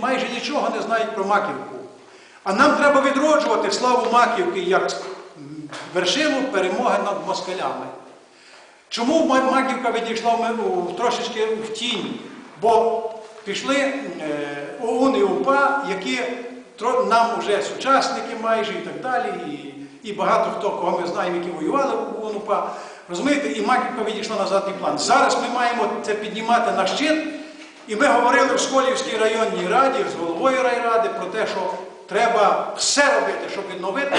майже нічого не знають про Маківку. А нам треба відроджувати славу Маківки як вершину перемоги над москалями. Чому Маківка відійшла трошечки в тінь? Бо пішли ОУН і УПА, які нам вже сучасники майже і так далі, і, і багато хто, кого ми знаємо, які воювали в ОУН УПА. Розумієте, і Маківка відійшла на задній план. Зараз ми маємо це піднімати на щит, і ми говорили в Сколівській районній раді з головою райради про те, що треба все робити, щоб відновити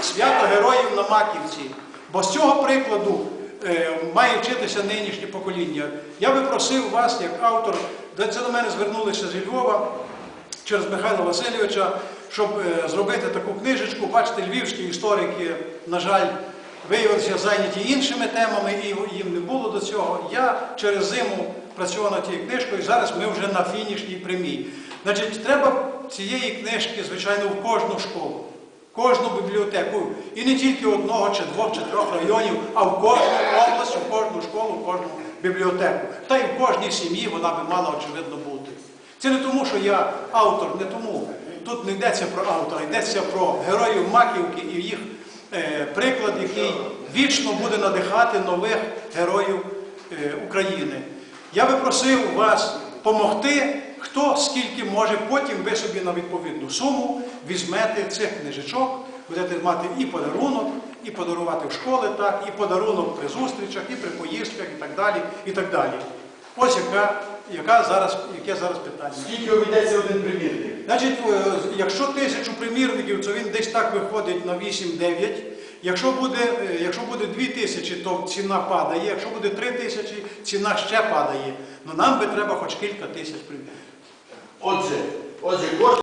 свято- героїв на Маківці. Бо з цього прикладу е, має вчитися нинішнє покоління. Я би просив вас, як автор, це до мене звернулися зі Львова через Михайла Васильовича, щоб е, зробити таку книжечку. Бачите, львівські історики, на жаль, виявилися зайняті іншими темами, і їм не було до цього. Я через зиму працював над тією книжкою, зараз ми вже на фінішній прямій. Значить, треба цієї книжки, звичайно, в кожну школу, в кожну бібліотеку. І не тільки одного, чи двох, чи трьох районів, а в кожну область, в кожну школу, в кожну бібліотеку. Та й в кожній сім'ї вона би мала очевидно бути. Це не тому, що я автор, не тому. Тут не йдеться про автора, йдеться про героїв Маківки і їх приклад, який вічно буде надихати нових героїв е, України. Я би просив вас допомогти, хто скільки може, потім ви собі на відповідну суму візьмете цих книжечок, будете мати і подарунок, і подарувати в школи, так, і подарунок при зустрічах, і при поїздках, і так далі. І так далі. Ось яка, яка зараз, яке зараз питання. Скільки обійдеться один примірник? Значить, е, якщо тисячу примірників, то він десь так виходить на 8-9. Якщо буде, е, якщо буде 2 тисячі, то ціна падає. Якщо буде 3 тисячі, ціна ще падає. Ну нам би треба хоч кілька тисяч примірників. Отже, отже, кожен